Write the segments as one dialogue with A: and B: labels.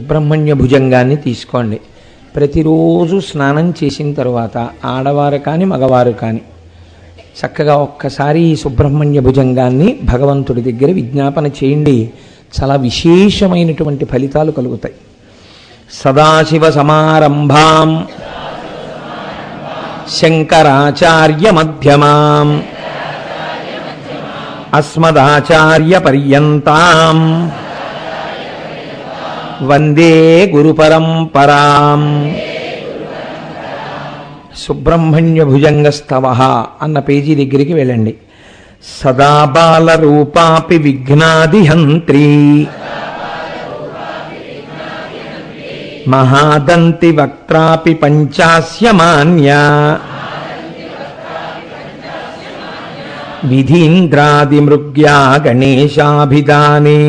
A: సుబ్రహ్మణ్య భుజంగాన్ని తీసుకోండి. ప్రతిరోజు స్నానం చేసిన తర్వాత ఆడవారు కానీ మగవారు కానీ చక్కగా ఒక్కసారి ఈ సుబ్రహ్మణ్య భుజంగాన్ని భగవంతుడి దగ్గర విజ్ఞాపన చేయండి. చాలా విశేషమైనటువంటి ఫలితాలు కలుగుతాయి. సదాశివ సమారంభాం శంకరాచార్య మధ్యమాం అస్మదాచార్య పర్యంతాం వందే గురు పరంపరాం సుబ్రహ్మణ్య భుజంగ స్తవ అన్న పేజీ దగ్గరికి వెళ్ళండి. సదా బాల రూపాపి విఘ్నాదిహంత్రీ మహాదంతి వక్త్రాపి పంచాస్యమాన్య। విధీంద్రాదిమృగ్యా గణేశాభిధానే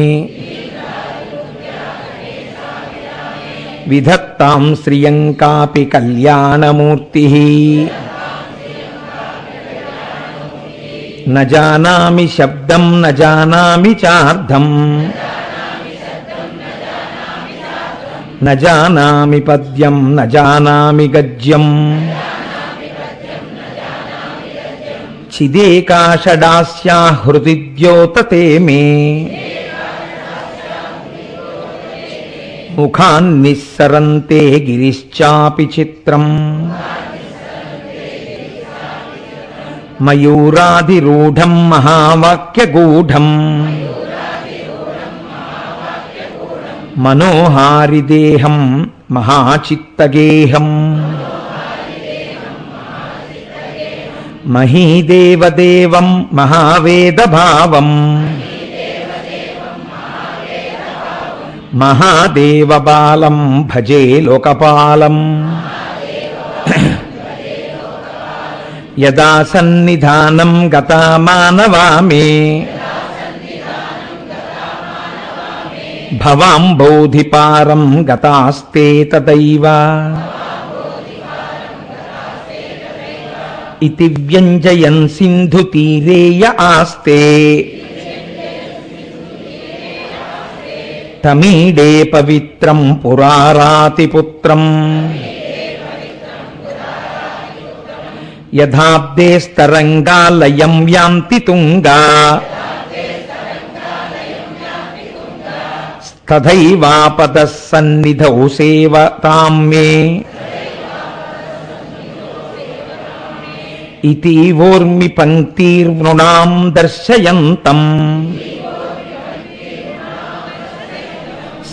A: విధత్తాం శ్రియంకాపి కళ్యాణమూర్తి నజానామి శబ్దం నజానామి జానామి చార్థం న పద్యం నజానామి జానామి గద్యం చిదేకాషడాస్యా హృదిద్యోతతే మే ముఖాన్నిస్సరంతే గిరిశ్చాపి చిత్రం. మయూరాధిరూఢం మహావాక్యగూఢం. మనోహారిదేహం మహాచిత్తగేహం. మహీదేవదేవం మహావేదభావం. మహాదేవబాలం భజే లోకపాలం. యదా సన్నిధానం గతా మానవామే. భవాంబోధిపారం గతాస్తే తదైవ. ఇతి వ్యంజయన్ సింధు తీరేయ తమీడే పవిత్రం పురారాతిపుత్రం యథాబ్దేస్తరంగాలయం యాంతి తుంగా తథైవాపద సన్నిధౌ సేవతాం మే ఇతి ఓర్మి పంక్తిర్నృణాం దర్శయంతం.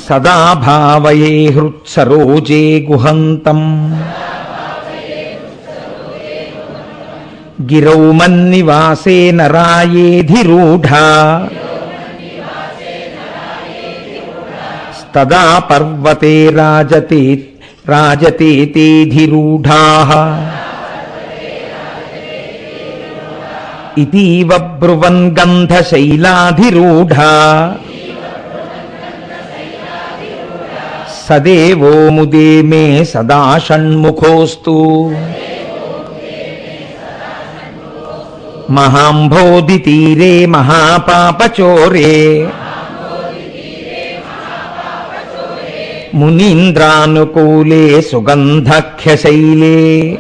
A: సదా భావయే హృత్సరోజే గుహంతం. గిరౌ మన్నివాసే నరాయేధిరూఢా. తదా పర్వతే రాజతే రాజతేతేధిరూఢా ఇతీవ బ్రువన్ గంధశైలాధిరూఢా. సదేవో ముదే మే సదా షణ్ముఖోస్తు. మహాంభోధి తీరే మహాపాపచోరే. మునీంద్రానుకూలే సుగంధఖ్యశైలే.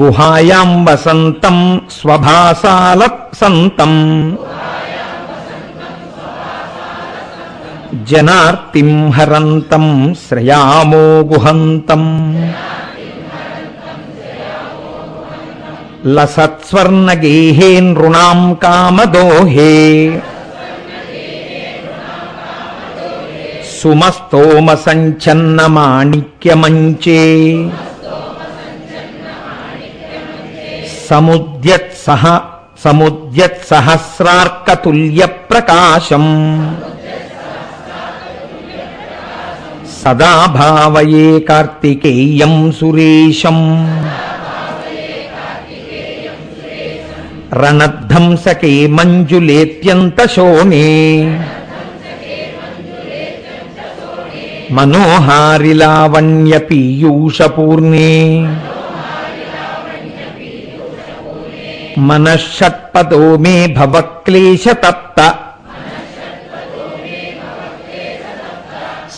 A: గుహాయాం వసంతం స్వభాసాల జనార్తిం హరంతం శ్రయామో గుహంతం. లసత్స్వర్ణగేహే నృణాం కామదోహే. సుమస్తోమ సంచన్న మాణిక్యమంచే సదా భావయే కార్తికేయం సురేశం. రణధ్వంసకే మంజులేత్యంతశోణే మనోహారిలావణ్య పీయూషపూర్ణే మనషట్పదో మే భవక్లేశతప్త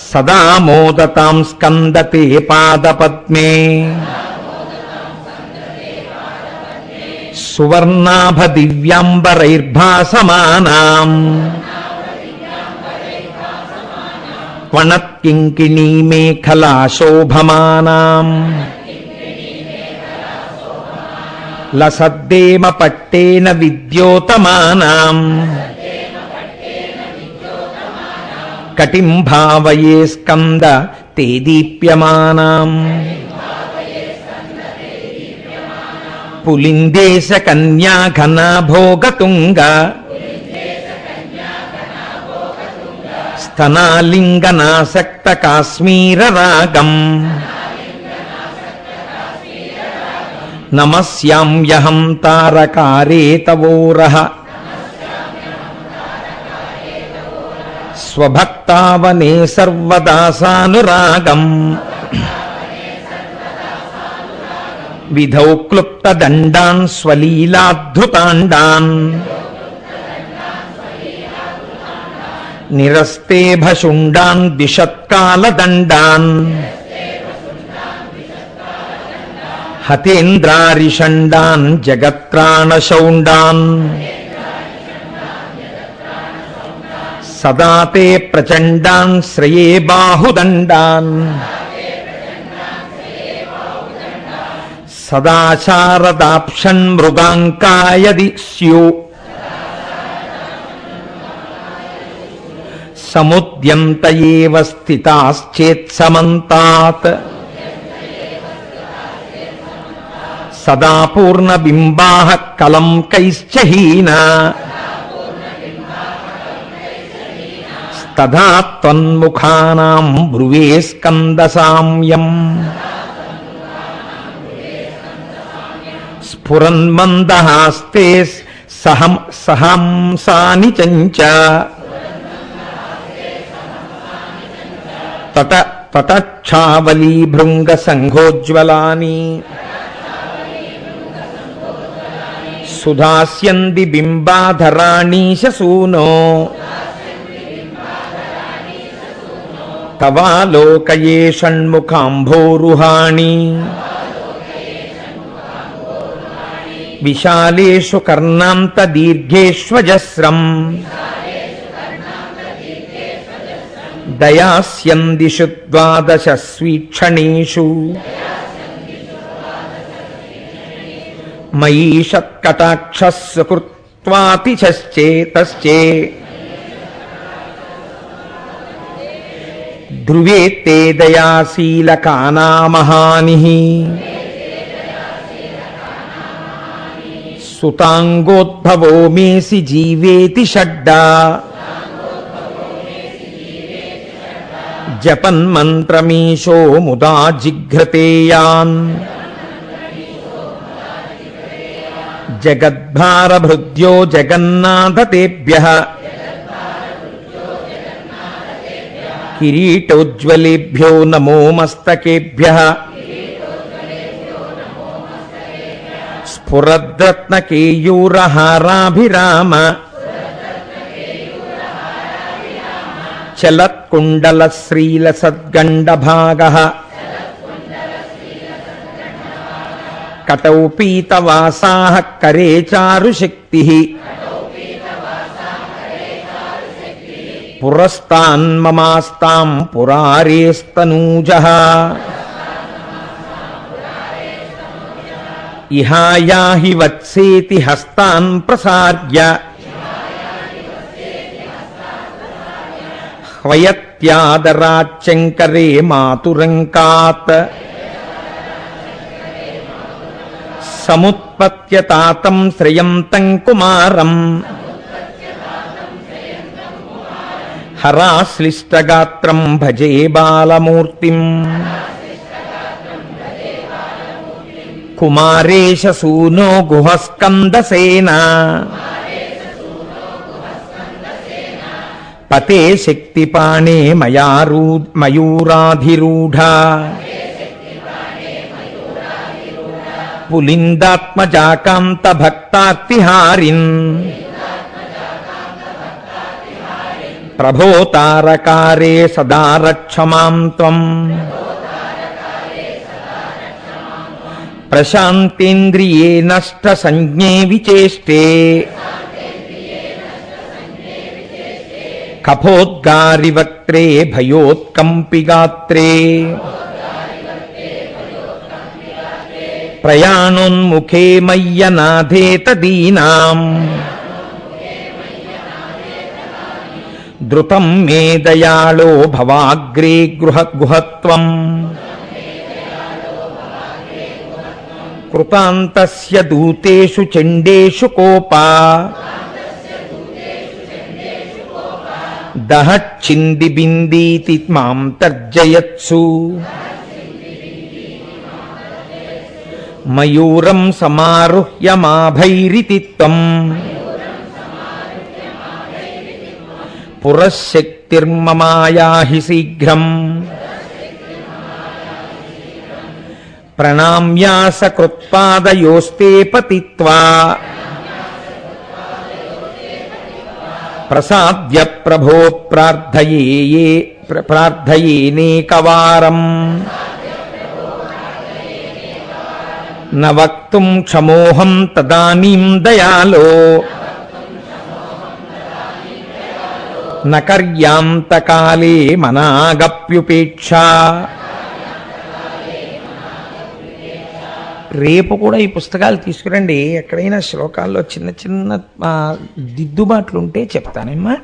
A: సదా మోదతాం స్కందతే పాదపద్మే. సువర్ణాభ దివ్యాంబరైర్భాసమానాం క్వణత్కింకిణీ మేఖలా శోభమానాం లసద్దేమ పట్టేన విద్యోతమానాం. కటిం భావయే స్కంద తే దీప్యమానాం పులిందేశ కన్యా ఘనాభోగతుంగ స్తనాలింగనాసక్త కాశ్మీర రాగం నమస్యామ్యహం తారకారే తవోరహ స్వభక్తావనే సర్వదాసానురాగం. విధౌ క్లుప్తదండాన్ స్వలీలాద్ధృతాండాన్. నిరస్తేభశుండాన్ దిశత్కాలదండాన్ హతేంద్రారిషండాన్ జగత్రాణశౌండాన్. సదా తే ప్రచండాన్ శ్రయే బాహుదండాన్. సదాచారదాప్షన్ మృగాంకాయది స్యు. సముద్యంత స్థితాశ్చేత్సమంతాత్ సదా పూర్ణబింబాః కలంకైశ్చహీనా తథా త్వన్ముఖానాం బ్రువే స్కందసామ్యం. స్ఫురన్మందహాస్తే సహం సహంసాని చంచ. తట తటక్షావలీ భృంగ సంఘోజ్వలాని. సుధాస్యంది బింబాధరాణీశ సూనో. తవాలోకయే షణ్ముఖాంభోరుహాణి విశాలేషు కర్ణాంత దీర్ఘేష్వజస్రం దయాస్యందిషు ద్వాదశ స్వీక్షణీషు ध्रुवे ते दयाशीलकानामहानिः सुतांगोद्भवो मेसि जीवेति षड्डा। जपन्मन्त्रमीशो मुदा जिघ्रतेयान्। जगद्भारभृद्यो जगन्नाथ तेभ्यः కిరీటోజ్వలేభ్యో నమో మస్తకేభ్య. స్ఫురద్రత్నకేయూరహారాభిరామ. చలత్కుండల శ్రీల సద్గండభాగ కటౌ పీతవాసా కరే చారుశక్తి పురస్తాన్మమాస్తాం పురారేస్తనూజ. ఇహాయాహి వత్సేతి హస్తాన్ ప్రసార్య. హ్వయత్యాదరాచ్చంకరే మాతురంకాత్. సముత్పత్యతాతం శ్రయంతం కుమారం. హరాశ్లిష్టగాత్రం భజే బాలమూర్తిం. కుమారేశ సూనో గుహస్కందసేన. పతే శక్తిపాణే మయారూ మయూరాధిరూఢ. పులిందాత్మజాకాంత భక్తార్తిహారిన్ ప్రభోతారకారే సదా రక్షమాం త్వం. ప్రశాంతేంద్రియే నష్ట సంజ్ఞే విచేష్టే. కఫోద్గారివక్త్రే భయోత్కంపిగాత్రే. ప్రయాణోన్ముఖే మయ్యనాథే మయ్యనాథేతదీనాం. ధృతం మే దయాళో భవాగ్రే గృహ గుహత్వం. కృతాంతస్య దూతేషు చండేషు కోపా. దహచ్చింది బిందీతి మాం తర్జయత్సు. మయూరం సమారుహ్య మాభైరితి త్వం పురశక్తిర్మమాయాహి శీఘ్రం ప్రణామ్యాసకృత్పాదయోస్తే పతిత్వా ప్రసాద్య ప్రభో ప్రార్థయే ప్రార్థయేనేకవారం న వక్తుం క్షమోహం తదానీం దయాలో నకర్యాంతకాలే మనాగప్యుపేక్ష. రేపు కూడా ఈ పుస్తకాలు తీసుకురండి. ఎక్కడైనా శ్లోకాల్లో చిన్న చిన్న దిద్దుబాట్లుంటే చెప్తానమ్మా.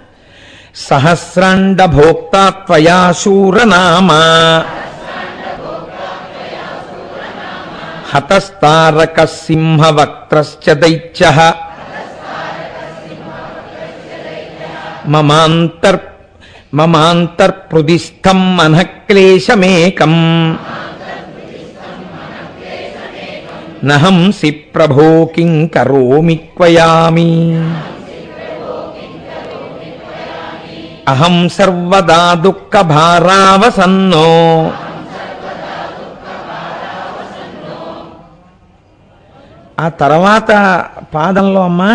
A: సహస్రాండ భోక్తా త్వయా శూరనామా. హతస్తారక సింహవక్త్రశ్చ దైత్య. మమాంతర్ మమాంతర్పృదిస్థం మనఃక్లేశమేకం నహంసి ప్రభో కిం కరోమి క్వయామి అహం సర్వదా దుఃఖభారావసన్నో ఆ తర్వాత పాదంలో అమ్మా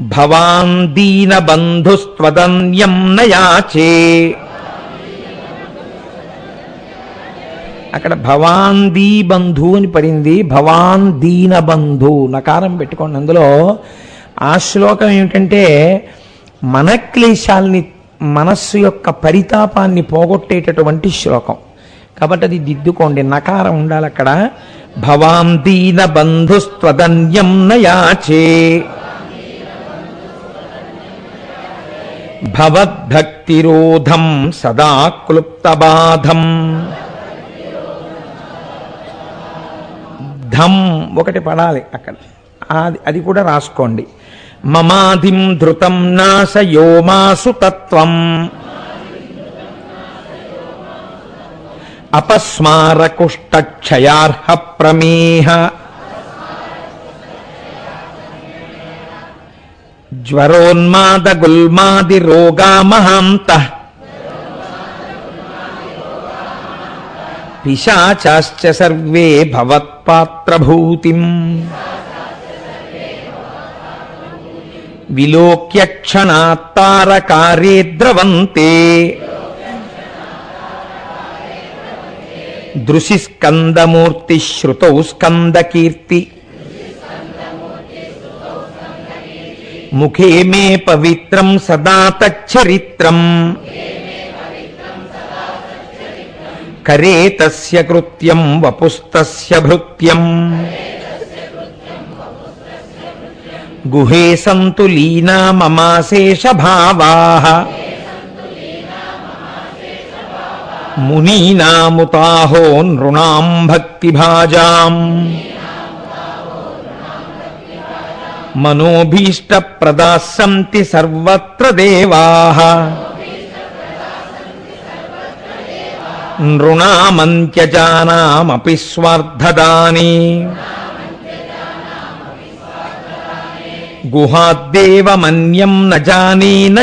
A: భవాన్ దీన బంధుస్త్వదన్యం నయాచే. అక్కడ భవాన్ దీ బంధు అని పడింది. భవాన్ దీన బంధు నకారం పెట్టుకోండి. అందులో ఆ శ్లోకం ఏమిటంటే మన క్లేశాల్ని మనస్సు యొక్క పరితాపాన్ని పోగొట్టేటటువంటి శ్లోకం. కాబట్టి అది దిద్దుకోండి. నకారం ఉండాలి అక్కడ భవాన్ దీన బంధుస్త్వదన్యం నయాచే. భవద్భక్తిరోధం సదా క్లుప్తబాధం. ధం ఒకటి పడాలి అక్కడ. అది కూడా రాసుకోండి. మమాధిం ధృతం నాశయో మాసు తత్వం. అపస్మారకుష్టక్షయార్హ ప్రమేహ జ్వరోన్మాద గుల్మాది రోగా మహాంత పిశాచాశ్చ సర్వే భవత్పాత్రభూతిం. విలోక్య క్షణాత్తారకారే ద్రవంతే దృశి స్కందమూర్తి శ్రుతౌ స్కందకీర్తి ముఖే మే పవిత్రం సదా తచ్చరిత్రం. కరే తస్య కృత్యం వపుస్తస్య భృత్యం. గుహే సంతు లీనా మమాశేష భావా. మునీనాముతాహో నృణాం భక్తిభాజాం. మనోభీష్ట ప్రదాసంతి సర్వత్ర దేవాః. నృణామంత్యజానామపి స్వార్థదాని. గుహాద్దేవమన్యం న జానే న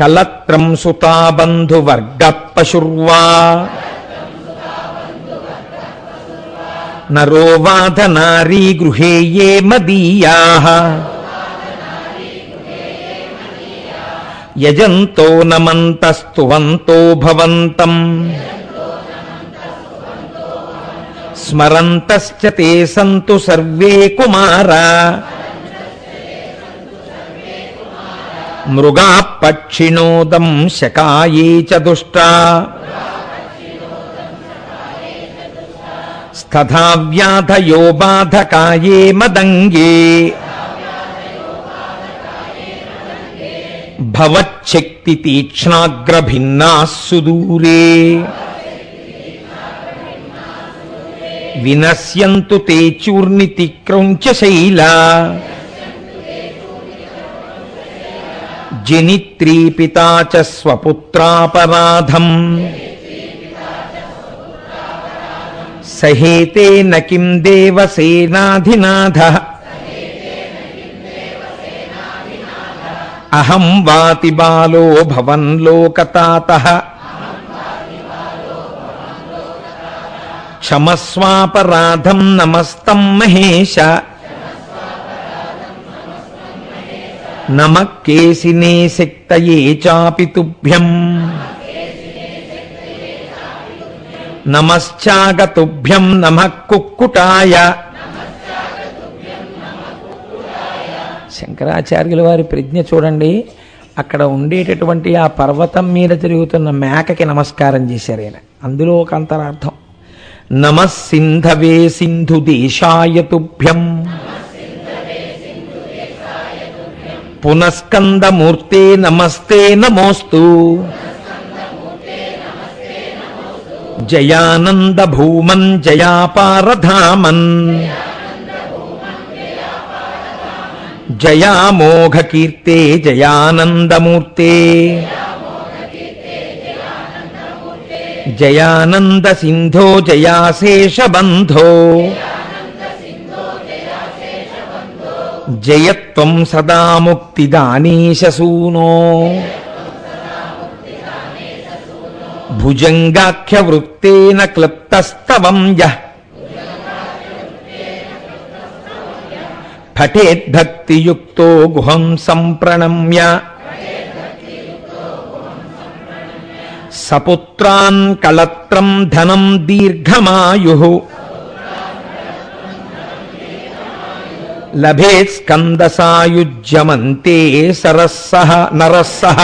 A: కలత్రం సుతా బంధువర్గ పశుర్వా. నరో వాధ నారీ గృహే ఏ మదీయా యజంతో నమంతస్తువంతో భవంతం స్మరంతశ్చ తే సంతు సర్వే కుమారా మృగా పక్షిణోదం శకాయే చ దుష్టా స్తథా బాధకాయే మదంగే. భవచ్చక్తి తీక్ష్ణాగ్రభిన్నా సుదూరే వినశ్యంతు తే చూర్ణితి క్రౌంచ శైలా. జనిత్రీ పితా చ స్వపుత్రాపరాధం. సహేతే నకిం దేవసేనాధినాథ అహం వాతి బాలో భవన్ లోకతాత. క్షమస్వాపరాధం నమస్తం మహేశ. నమ కేసినే శక్తయే చాపి తుభ్యం. నమశ్చాగతుభ్యం నమ కుక్కుటాయ. శంకరాచార్యుల వారి ప్రజ్ఞ చూడండి అక్కడ ఉండేటటువంటి ఆ పర్వతం మీద తిరుగుతున్న మేకకి నమస్కారం చేశారు ఆయన అందులో ఒక అంతరార్థం. నమస్సింధవే సింధు దేశాయ తుభ్యం పునస్కందమూర్తే నమస్తే నమోస్తు. జయానంద భూమన్ జయాపారధామన్. జయామోఘకీర్తే జయానందమూర్తే. జయానంద సింధో జయాశేషబంధో. జయత్వం సదా ముక్తిదానీశసూనో భుజంగాఖ్య వృత్తేన క్లుప్తస్తవం యః. పఠేద్భక్తియుక్తో గుహం సంప్రణమ్య. సపుత్రాన్ కళత్రం ధనం దీర్ఘమాయు. లభేత్ స్కందసాయుజ్యమంతే సరస్సహ నరస్సహ